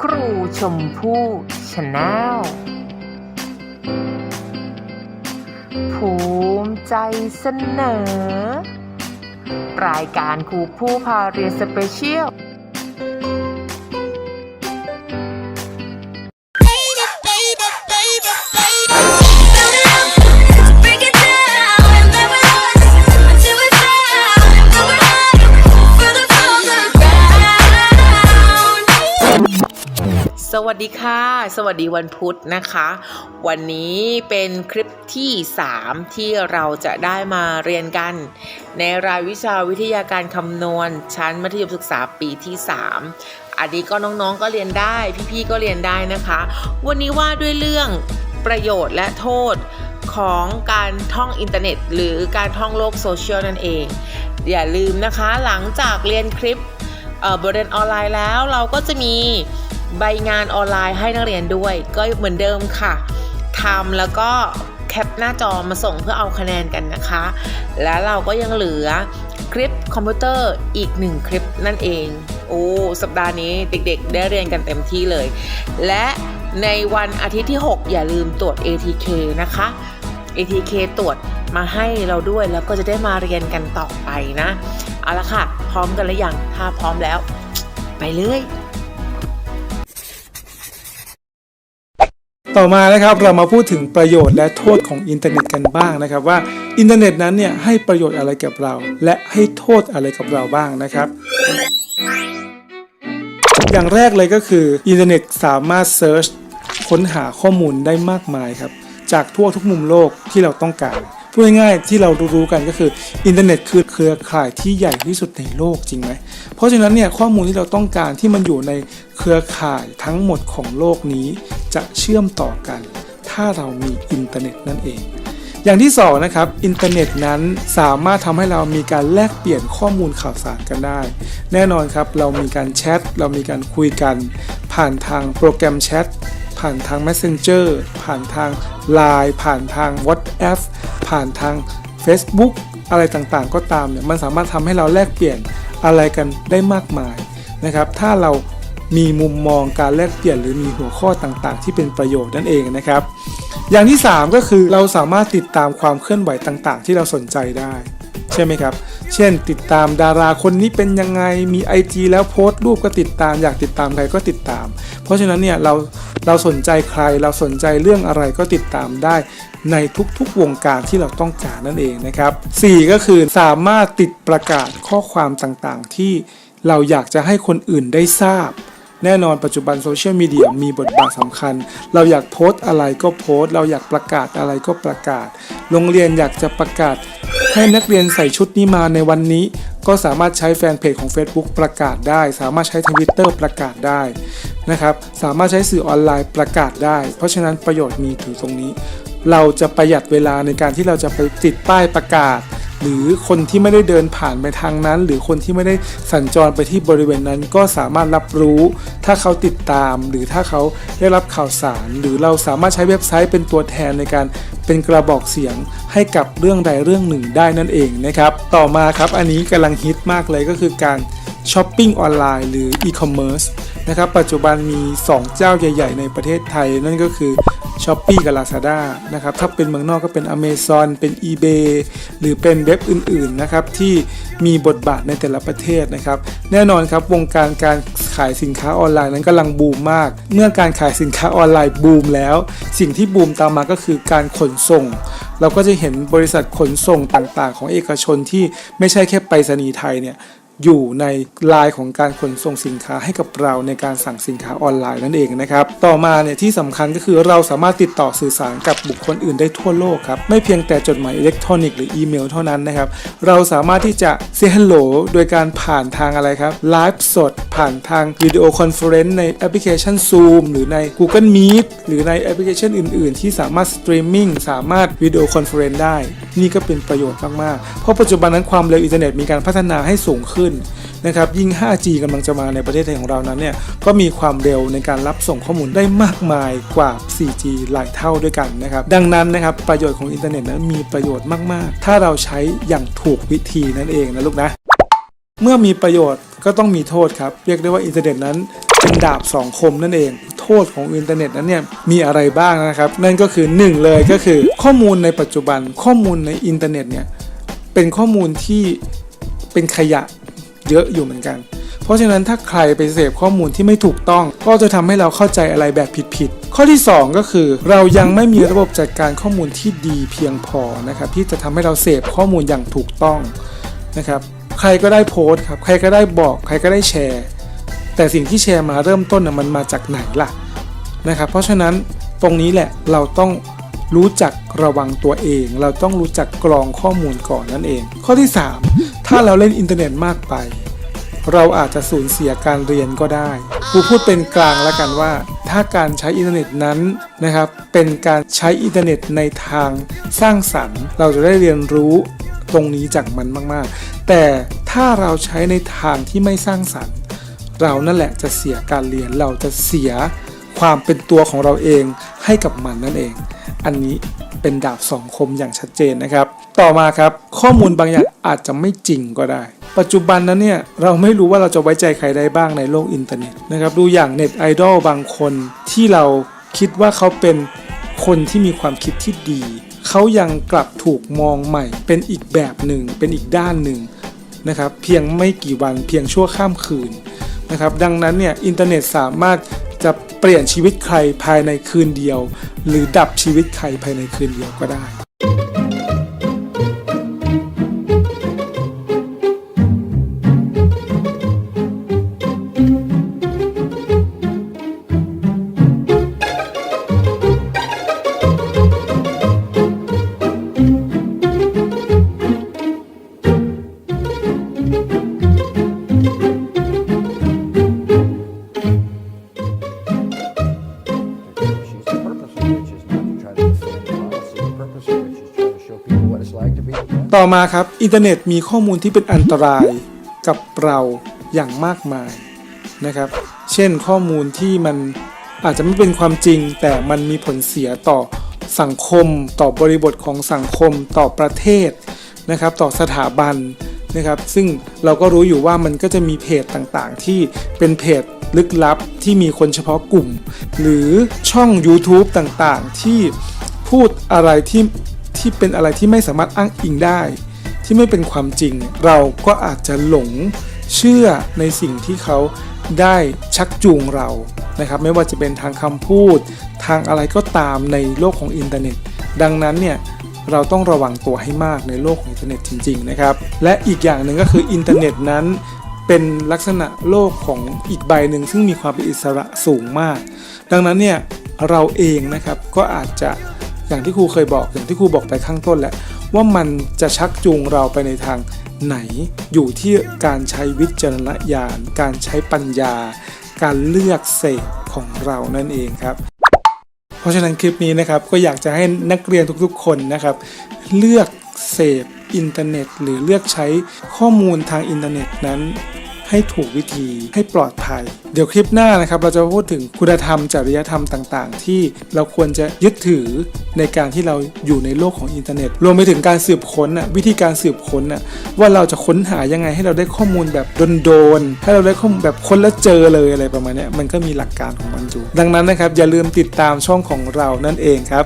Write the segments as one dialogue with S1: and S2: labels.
S1: ครูชมพู่ชาแนลภูมิใจเสนอ รายการครูผู้พาเรียนสเปเชียล วัสดีค่ะ สวัสดีวันพุธนะคะ วันนี้เป็นคลิปที่ 3 ที่เราจะได้มาเรียนกัน ในรายวิชาวิทยาการคำนวณ ชั้นมัธยมศึกษาปีที่ 3 อันนี้ก็น้องๆก็เรียนได้ พี่ๆก็เรียนได้นะคะ วันนี้ว่าด้วยเรื่องประโยชน์และโทษของการท่องอินเทอร์เน็ต หรือการท่องโลกโซเชียลนั่นเอง อย่าลืมนะคะหลังจากเรียนคลิปเอ่อบทเรียนออนไลน์แล้วเราก็จะมี ใบงานออนไลน์ให้นักเรียนด้วย ก็เหมือนเดิมค่ะทำแล้วก็แคปหน้าจอมาส่งเพื่อเอาคะแนนกันนะคะ แล้วเราก็ยังเหลือคลิปคอมพิวเตอร์อีกหนึ่งคลิปนั่นเอง โอ้ สัปดาห์นี้เด็กๆ ได้เรียนกันเต็มที่เลย และในวันอาทิตย์ที่ 6 อย่าลืมตรวจ ATK นะคะ ATK ตรวจมาให้เราด้วยแล้วก็จะได้มาเรียนกันต่อไปนะ เอาละค่ะ พร้อมกันหรือยัง ถ้าพร้อมแล้ว ไปเลย
S2: ต่อมานะครับเรามาพูดถึงประโยชน์และโทษของอินเทอร์เน็ตกันบ้างนะครับว่าอินเทอร์เน็ตนั้นเนี่ยให้ประโยชน์อะไรกับเรา และให้โทษอะไรกับเราบ้างนะครับ อย่างแรกเลยก็คืออินเทอร์เน็ตสามารถเซิร์ชค้นหาข้อมูลได้มากมายครับจากทั่วทุกมุมโลกที่เราต้องการพูดง่ายๆที่เรารู้ๆกันก็คืออินเทอร์เน็ตคือเครือข่ายที่ใหญ่ที่สุดในโลกจริงไหมเพราะฉะนั้นเนี่ยข้อมูลที่เราต้องการที่มันอยู่ในเครือข่ายทั้งหมดของโลกนี้ จะเชื่อมต่อกัน ถ้าเรามีอินเทอร์เน็ตนั่นเอง อย่างที่สองนะครับอินเทอร์เน็ตนั้นสามารถทำให้เรามีการแลกเปลี่ยนข้อมูลข่าวสารกันได้ แน่นอนครับเรามีการแชทเรามีการคุยกัน ผ่านทางโปรแกรมแชทผ่านทาง Messenger ผ่านทาง Line ผ่านทาง WhatsApp ผ่านทาง Facebook อะไรต่างๆ ก็ตามเนี่ยมันสามารถทำให้เราแลกเปลี่ยนอะไรกันได้มากมายนะครับ ถ้าเรา มีมุมมองการแลกเปลี่ยนหรือมีหัวข้อต่างๆ ที่เป็นประโยชน์นั่นเองนะครับ อย่างที่ 3 ก็คือเราสามารถติดตามความเคลื่อนไหวต่างๆ ที่เราสนใจได้ ใช่ไหมครับ เช่น ติดตามดาราคนนี้เป็นยังไงมี IG แล้วโพสต์รูปก็ติดตามอยากติดตามใครก็ติดตาม เพราะฉะนั้นเนี่ยเราเราสนใจใครเราสนใจเรื่องอะไรก็ติดตามได้ในทุกๆวงการที่เราต้องการนั่นเองนะครับ 4 ก็คือสามารถติดประกาศข้อความต่างๆ ที่เราอยากจะให้คนอื่นได้ทราบ แน่นอนปัจจุบันโซเชียลมีเดียมีบทบาทสำคัญ เราอยากโพสต์อะไรก็โพสต์ เราอยากประกาศอะไรก็ประกาศ โรงเรียนอยากจะประกาศ ให้นักเรียนใส่ชุดนี้มาในวันนี้ ก็สามารถใช้แฟนเพจของ Facebook ประกาศได้ สามารถใช้ทวิตเตอร์ประกาศได้นะครับสามารถใช้สื่อออนไลน์ประกาศได้ เพราะฉะนั้นประโยชน์มีถึงตรงนี้ เราจะประหยัดเวลาในการที่เราจะไปติดป้ายประกาศ หรือคนที่ไม่ได้เดินผ่านไปทางนั้น หรือคนที่ไม่ได้สัญจรไปที่บริเวณนั้น ก็สามารถรับรู้ ถ้าเขาติดตาม หรือถ้าเขาได้รับข่าวสาร หรือเราสามารถใช้เว็บไซต์เป็นตัวแทนในการเป็นกระบอกเสียงให้กับเรื่องใดเรื่องหนึ่งได้นั่นเองนะครับ ต่อมาครับอันนี้กำลังฮิตมากเลยก็คือการ ช้อปปิ้งออนไลน์หรืออีคอมเมิร์ซนะครับปัจจุบันมี 2 เจ้าใหญ่ ๆ ในประเทศไทย นั่นก็คือ s h o p e e กับ Lazada นะครับถ้าเป็นเมืองนอกก็เป็น Amazon เป็น eBay หรือเป็นเว็บอื่นๆนะครับที่มีบทบาทในแต่ละประเทศนะครับแน่นอนครับวงการการขายสินค้าออนไลน์นั้นกำลังบูมมาก เมื่อการขายสินค้าออนไลน์บูมแล้ว สิ่งที่บูมตามมาก็คือการขนส่ง เราก็จะเห็นบริษัทขนส่งต่างๆ ของเอกชนที่ไม่ใช่แค่ไปรษณีย์ไทยเนี่ย อยู่ในลายของการขนส่งสินค้าให้กับเราในการสั่งสินค้าออนไลน์นั่นเองนะครับ ต่อมาเนี่ยที่สำคัญก็คือเราสามารถติดต่อสื่อสารกับบุคคลอื่นได้ทั่วโลกครับ ไม่เพียงแต่จดหมายอิเล็กทรอนิกส์หรืออีเมลเท่านั้นนะครับ เราสามารถที่จะเซฮัลโหลโดยการผ่านทางอะไรครับไลฟ์สดผ่านทางวิดีโอคอนเฟอเรนซ์ในแอปพลิเคชัน Zoom หรือใน Google Meet หรือในแอปพลิเคชันอื่น ๆ ที่สามารถสตรีมมิ่งสามารถวิดีโอคอนเฟอเรนซ์ได้ นี่ก็เป็นประโยชน์มาก ๆ เพราะปัจจุบันนั้นความเร็วอินเทอร์เน็ตมีการพัฒนาให้สูงขึ้นนะครับยิ่ง 5G กำลังจะมาในประเทศไทยของเรานั้นเนี่ยก็มีความเร็วในการรับส่งข้อมูลได้มากมายกว่า 4G หลายเท่าด้วยกันนะครับดังนั้นนะครับประโยชน์ของอินเทอร์เน็ตนั้นมีประโยชน์มาก ๆ ถ้าเราใช้อย่างถูกวิธีนั่นเองนะลูกนะ เมื่อมีประโยชน์ก็ต้องมีโทษครับ เรียกได้ว่าอินเทอร์เน็ตนั้นเป็นดาบสองคมนั่นเอง โทษของอินเทอร์เน็ตนั้นเนี่ยมีอะไรบ้างนะครับ นั่นก็คือหนึ่งเลยก็คือข้อมูลในปัจจุบันข้อมูลในอินเทอร์เน็ตเนี่ยเป็นข้อมูลที่เป็นขยะเยอะอยู่เหมือนกัน เพราะฉะนั้นถ้าใครไปเสพข้อมูลที่ไม่ถูกต้อง ก็จะทำให้เราเข้าใจอะไรแบบผิดๆข้อที่ 2 ก็คือ เรายังไม่มีระบบจัดการข้อมูลที่ดีเพียงพอนะครับที่จะทำให้เราเสพข้อมูลอย่างถูกต้องนะครับ ใครก็ได้โพสต์ครับใครก็ได้บอกใครก็ได้แชร์ แต่สิ่งที่แชร์มาเริ่มต้นนะมันมาจากไหนล่ะนะครับ เพราะฉะนั้นตรงนี้แหละเราต้องรู้จักระวังตัวเอง เราต้องรู้จักกรองข้อมูลก่อนนั่นเอง ข้อที่ 3 ถ้าเราเล่นอินเทอร์เน็ตมากไป เราอาจจะสูญเสียการเรียนก็ได้ครูพูดเป็นกลางแล้วกันว่า ถ้าการใช้อินเทอร์เน็ตนั้นนะครับเป็นการใช้อินเทอร์เน็ตในทางสร้างสรรค์ เราจะได้เรียนรู้ ตรงนี้จากมันมากๆ แต่ถ้าเราใช้ในทางที่ไม่สร้างสรรค์ เรานั่นแหละจะเสียการเรียนเราจะเสียความเป็นตัวของเราเองให้กับมันนั่นเอง อันนี้เป็นดาบสองคมอย่างชัดเจนนะครับ ต่อมาครับข้อมูลบางอย่างอาจจะไม่จริงก็ได้ ปัจจุบันนั้นเนี่ยเราไม่รู้ว่าเราจะไว้ใจใครได้บ้างในโลกอินเทอร์เน็ตนะครับดูอย่างเน็ตไอดอลบางคนที่เราคิดว่าเขาเป็นคนที่มีความคิดที่ดี เขายังกลับถูกมองใหม่ เป็นอีกแบบหนึ่ง เป็นอีกด้านหนึ่งนะครับ เพียงไม่กี่วันเพียงชั่วข้ามคืนนะครับ ดังนั้นเนี่ยอินเทอร์เน็ตสามารถจะเปลี่ยนชีวิตใครภายในคืนเดียว หรือดับชีวิตใครภายในคืนเดียวก็ได้ ต่อมาครับอินเทอร์เน็ตมีข้อมูลที่เป็นอันตรายกับเราอย่างมากมายนะครับ เช่นข้อมูลที่มันอาจจะไม่เป็นความจริง แต่มันมีผลเสียต่อสังคม ต่อบริบทของสังคมต่อประเทศนะครับ ต่อสถาบันนะครับ ซึ่งเราก็รู้อยู่ว่ามันก็จะมีเพจต่างๆ ที่เป็นเพจลึกลับที่มีคนเฉพาะกลุ่ม หรือช่อง YouTube ต่างๆ ที่พูดอะไรที่ ที่เป็นอะไรที่ไม่สามารถอ้างอิงได้ ที่ไม่เป็นความจริง เราก็อาจจะหลงเชื่อในสิ่งที่เขาได้ชักจูงเรานะครับ ไม่ว่าจะเป็นทางคำพูด ทางอะไรก็ตามในโลกของอินเทอร์เน็ต ดังนั้นเนี่ยเราต้องระวังตัวให้มากในโลกของอินเทอร์เน็ตจริงๆนะครับ และอีกอย่างหนึ่งก็คืออินเทอร์เน็ตนั้นเป็นลักษณะโลกของอีกใบหนึ่งซึ่งมีความเป็นอิสระสูงมาก ดังนั้นเนี่ยเราเองนะครับก็อาจจะ อย่างที่ครูเคยบอกอย่างที่ครูบอกไปข้างต้นแหละว่ามันจะชักจูงเราไปในทางไหนอยู่ที่การใช้วิจารณญาณ การใช้ปัญญา การเลือกเสพของเรานั่นเองครับ เพราะฉะนั้นคลิปนี้นะครับก็อยากจะให้นักเรียนทุกๆคนนะครับ เลือกเสพอินเทอร์เน็ต หรือเลือกใช้ข้อมูลทางอินเทอร์เน็ตนั้น ให้ถูกวิธีให้ปลอดภัย เดี๋ยวคลิปหน้านะครับ เราจะพูดถึงคุณธรรมจริยธรรมต่าง ๆ ที่เราควรจะยึดถือในการที่เราอยู่ในโลกของอินเทอร์เน็ต รวมไปถึงการสืบค้นน่ะวิธีการสืบค้นน่ะว่าเราจะค้นหายังไงให้เราได้ข้อมูลแบบโดนๆให้เราได้ข้อมูลแบบค้นแล้วเจอเลยอะไรประมาณนี้มันก็มีหลักการของมันอยู่ดังนั้นนะครับอย่าลืมติดตามช่องของเรานั่นเองครับ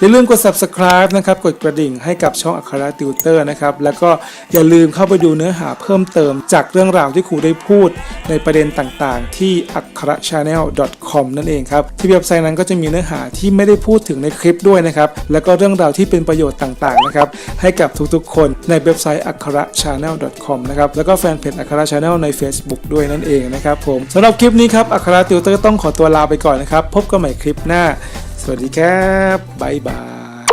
S2: อย่าลืมกด subscribe นะครับ กดกระดิ่งให้กับช่องอัคราติวเตอร์นะครับ แล้วก็อย่าลืมเข้าไปดูเนื้อหาเพิ่มเติมจากเรื่องราวที่ครูได้พูด ในประเด็นต่างๆ ที่ a k r a channel com นั่นเองครับ ที่เว็บไซต์นั้นก็จะมีเนื้อหาที่ไม่ได้พูดถึงในคลิปด้วยนะครับ แล้วก็เรื่องราวที่เป็นประโยชน์ต่างๆนะครับให้กับทุกๆ คนในเว็บไซต์ a k r a channel com นะครับแล้วก็แฟนเพจ a k r a channel ใน Facebook ด้วยนั่นเองนะครับผมสำหรับคลิปนี้ครับอัคราติวเตอร์ต้องขอตัวลาไปก่อนนะครับพบกันใหม่คลิปหน้า วัสดีครับบ๊ายบาย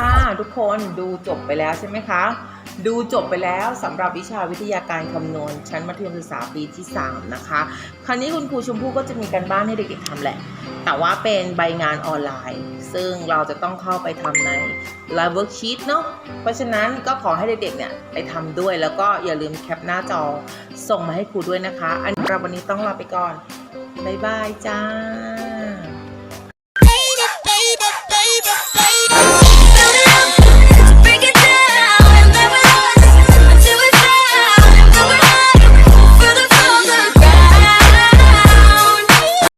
S2: ่ะ
S1: ทุกคนดูจบไปแล้วใช่ไหมคะ ดูจบไปแล้วสำหรับวิชาวิทยาการคำนวณ ชั้นมัธยมศึกษาปีที่ 3 นะคะ คราวนี้คุณครูชมพู่ก็จะมีการบ้านให้เด็กๆทำแหละ แต่ว่าเป็นใบงานออนไลน์ ซึ่งเราจะต้องเข้าไปทำใน Live Worksheet เนาะเพราะฉะนั้นก็ขอให้เด็กๆเนี่ยไปทำด้วยแล้วก็อย่าลืมแคปหน้าจอส่งมาให้ครูด้วยนะคะ อันนี้เราวันนี้ต้องลาไปก่อนบ๊ายบายจ้า